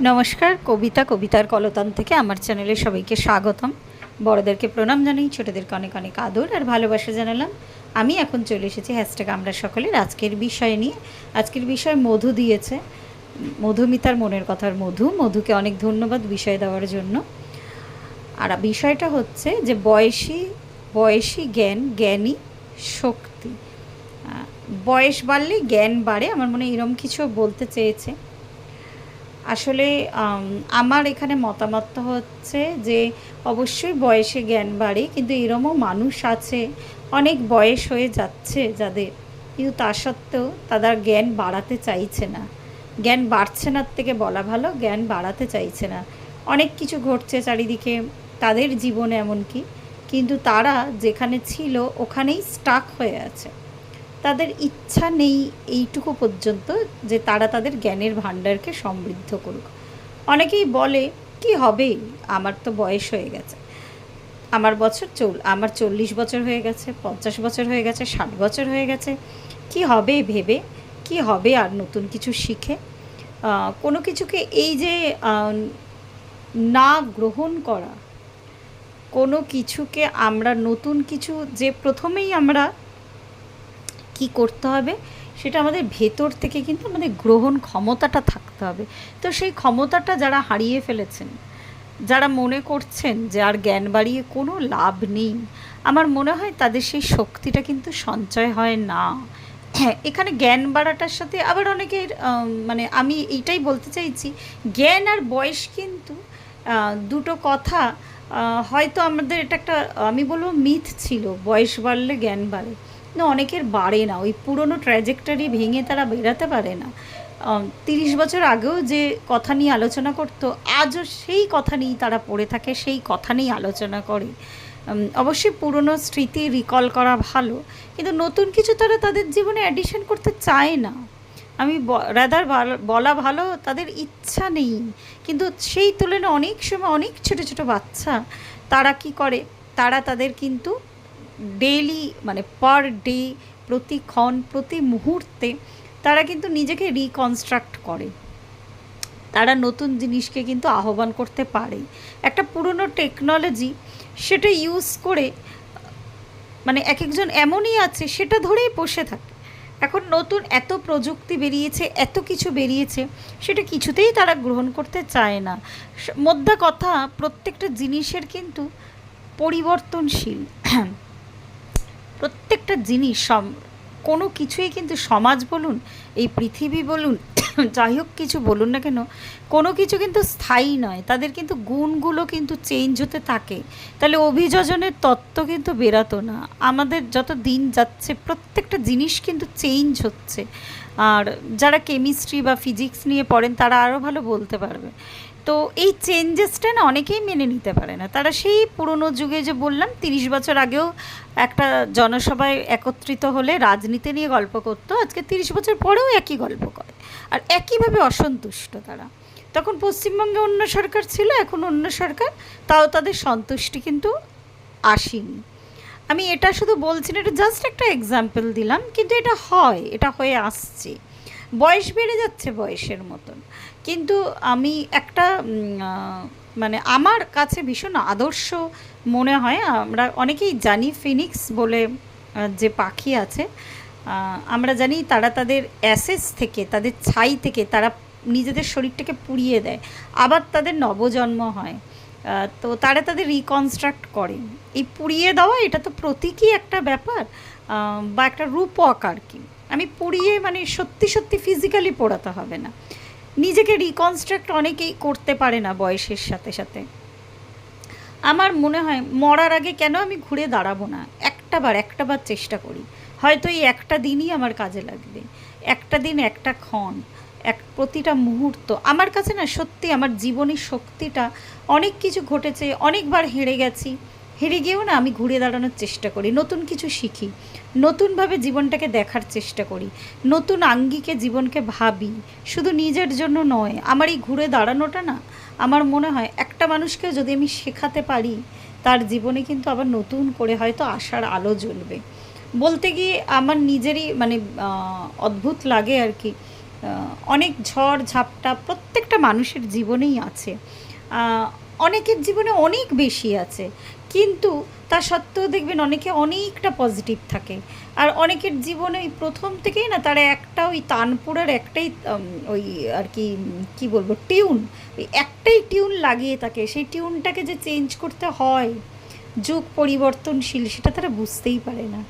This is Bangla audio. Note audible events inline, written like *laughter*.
নমস্কার, কবিতা কবিতার কলতান থেকে আমার চ্যানেলে সবাইকে স্বাগতম। বড়দেরকে প্রণাম জানাই, ছোটদেরকে অনেক অনেক আদর আর ভালোবাসা জানালাম। আমি এখন চলে এসেছি হ্যাশট্যাগ আমরা সকলের আজকের বিষয় নিয়ে। আজকের বিষয় মধু দিয়েছে। মধুমিতার মনের কথার মধু। মধুকে অনেক ধন্যবাদ বিষয় দেওয়ার জন্য। আর বিষয়টা হচ্ছে যে বয়সী বয়সী জ্ঞান, জ্ঞানী শক্তি। বয়স বাড়লে জ্ঞান বাড়ে। আমার মনে এরম কিছু বলতে চেয়েছে। আসলে আমার এখানে মতামত হচ্ছে যে, অবশ্যই বয়সে জ্ঞান বাড়ে, কিন্তু এরমও মানুষ আছে, অনেক বয়স হয়ে যাচ্ছে যাদের, কিন্তু তা সত্ত্বেও তাদের জ্ঞান বাড়াতে চাইছে না। জ্ঞান বাড়ছে না থেকে বলা ভালো, জ্ঞান বাড়াতে চাইছে না। অনেক কিছু ঘটছে চারিদিকে, তাদের জীবনে এমনকি, কিন্তু তারা যেখানে ছিল, ওখানেই স্টাক হয়ে আছে। তাদের ইচ্ছা নেই এইটুকু পর্যন্ত যে তারা তাদের জ্ঞানের ভাণ্ডারকে সমৃদ্ধ করুক। অনেকেই বলে, কি হবে? আমার তো বয়স হয়ে গেছে। আমার বছর চল, আমার চল্লিশ বছর হয়ে গেছে, পঞ্চাশ বছর হয়ে গেছে, ষাট বছর হয়ে গেছে। কি হবে ভেবে? কি হবে আর নতুন কিছু শিখে? কোনো কিছুকে এই যে না গ্রহণ করা, কোনো কিছুকে আমরা নতুন কিছু যে প্রথমেই আমরা কি করতে হবে, সেটা আমাদের ভেতর থেকে কিন্তু আমাদের গ্রহণ ক্ষমতাটা থাকতে হবে। তো সেই ক্ষমতাটা যারা হারিয়ে ফেলেছেন, যারা মনে করছেন যে আর জ্ঞান বাড়িয়ে কোনো লাভ নেই, আমার মনে হয় তাদের সেই শক্তিটা কিন্তু সঞ্চয় হয় না। হ্যাঁ এখানে জ্ঞান বাড়াটার সাথে আবার অনেকের মানে আমি এইটাই বলতে চাইছি, জ্ঞান আর বয়স কিন্তু দুটো কথা হয়তো আমাদের এটা একটা, আমি বলব মিথ ছিল, বয়স বাড়লে জ্ঞান বাড়ে। না, অনেকের বাড়ে না। ওই পুরনো ট্র্যাজেক্টারি ভেঙে তারা বেরাতে পারে না। তিরিশ বছর আগেও যে কথা নিয়ে আলোচনা করতো, আজও সেই কথা নিয়েই তারা পড়ে থাকে, সেই কথা নিয়েই আলোচনা করে। অবশ্যই পুরনো স্মৃতি রিকল করা ভালো, কিন্তু নতুন কিছু তারা তাদের জীবনে অ্যাডিশন করতে চায় না। আমি রাদার বলা ভালো, তাদের ইচ্ছা নেই। কিন্তু সেই তুলনায় অনেক সময় অনেক ছোট ছোট বাচ্চা, তারা কি করে? তারা তাদের কিন্তু ডেইলি মানে পার ডে প্রতিক্ষণ প্রতি মুহূর্তে, তারা কিন্তু নিজেকে রিকনস্ট্রাক্ট করে। তারা নতুন জিনিসকে কিন্তু আহ্বান করতে পারে। একটা পুরনো টেকনোলজি সেটা ইউজ করে মানে এক একজন এমনই আছে, সেটা ধরেই বসে থাকে। এখন নতুন এত প্রযুক্তি বেরিয়েছে, এত কিছু বেরিয়েছে, সেটা কিছুতেই তারা গ্রহণ করতে চায় না। মোদ্দা কথা, প্রত্যেকটা জিনিসের কিন্তু পরিবর্তনশীল। প্রত্যেকটা জিনিস সম, কোনো কিছুই কিন্তু সমাজ বলুন, এই পৃথিবী বলুন, *coughs* যাই হোক কিছু বলুন না কেন, কোনো কিছু কিন্তু স্থায়ী নয়। তাদের কিন্তু গুণগুলো কিন্তু চেঞ্জ হতে থাকে। তাহলে অভিযোজনের তত্ত্ব কিন্তু বেরাতো না। আমাদের যত দিন যাচ্ছে, প্রত্যেকটা জিনিস কিন্তু চেঞ্জ হচ্ছে। আর যারা কেমিস্ট্রি বা ফিজিক্স নিয়ে পড়েন, তারা আরও ভালো বলতে পারবে। তো এই চেঞ্জেসটা না অনেকেই মেনে নিতে পারে না। তারা সেই পুরনো যুগে যে বললাম, তিরিশ বছর আগেও একটা জনসভায় একত্রিত হলে রাজনীতি নিয়ে গল্প করতো, আজকে তিরিশ বছর পরেও একই গল্প করে। আর একইভাবে অসন্তুষ্ট তারা। তখন পশ্চিমবঙ্গে অন্য সরকার ছিল, এখন অন্য সরকার, তাও তাদের সন্তুষ্টি কিন্তু আসেনি। আমি এটা শুধু বলছি না, এটা জাস্ট একটা এক্সাম্পল দিলাম, কিন্তু এটা হয়, এটা হয়ে আসছে। বয়স বেড়ে যাচ্ছে বয়সের মতন। কিন্তু আমি একটা মানে আমার কাছে ভীষণ আদর্শ মনে হয়। আমরা অনেকেই জানি ফিনিক্স বলে যে পাখি আছে আমরা জানি তারা তাদের অ্যাসেস থেকে, তাদের ছাই থেকে, তারা নিজেদের শরীরটাকে পুড়িয়ে দেয়। আবার তাদের নবজন্ম হয় তো তারা তাদের রিকনস্ট্রাক্ট করে। এই পুড়িয়ে দেওয়া এটা তো প্রতীকী একটা ব্যাপার বা একটা রূপক আর কি। আমি পুড়িয়ে মানে সত্যি সত্যি ফিজিক্যালি পোড়াতে হবে না। নিজেকে রিকনস্ট্রাক্ট অনেকেই করতে পারে না বয়সের সাথে সাথে। আমার মনে হয় মরার আগে কেন আমি ঘুরে দাঁড়াবো না? একটা বার একটা বার চেষ্টা করি। হয়তো এই একটা দিনই আমার কাজে লাগবে। একটা দিন, একটা ক্ষণ, এক প্রতিটা মুহূর্ত। আমার কাছে না সত্যি, আমার জীবনের শক্তিটা অনেক কিছু ঘটেছে, অনেকবার হেরে গেছি। হেরে গিয়েও না আমি ঘুরে দাঁড়ানোর চেষ্টা করি, নতুন কিছু শিখি, নতুনভাবে জীবনটাকে দেখার চেষ্টা করি, নতুন আঙ্গিকে জীবনকে ভাবি, শুধু নিজের জন্য নয়, আমার এই ঘুরে দাঁড়ানোটা না, আমার মনে হয় একটা মানুষকে যদি আমি শেখাতে পারি, তার জীবনে কিন্তু আবার নতুন করে হয়তো আশার আলো জ্বলবে। বলতে গিয়ে আমার নিজেরই মানে অদ্ভুত লাগে আর কি অনেক ঝড় ঝাপটা প্রত্যেকটা মানুষের জীবনেই আছে। অনেকের জীবনে অনেক বেশি আছে। কিন্তু তা সত্ত্বেও দেখবেন অনেকে অনেকটা পজিটিভ থাকে। আর অনেকের জীবনে ওই প্রথম থেকেই না তারা একটা ওই তানপুরার একটাই ওই আর কি কি বলব টিউন ওই একটাই টিউন লাগিয়ে থাকে। সেই টিউনটাকে যে চেঞ্জ করতে হয়, যুগ পরিবর্তনশীল, সেটা তারা বুঝতেই পারে না।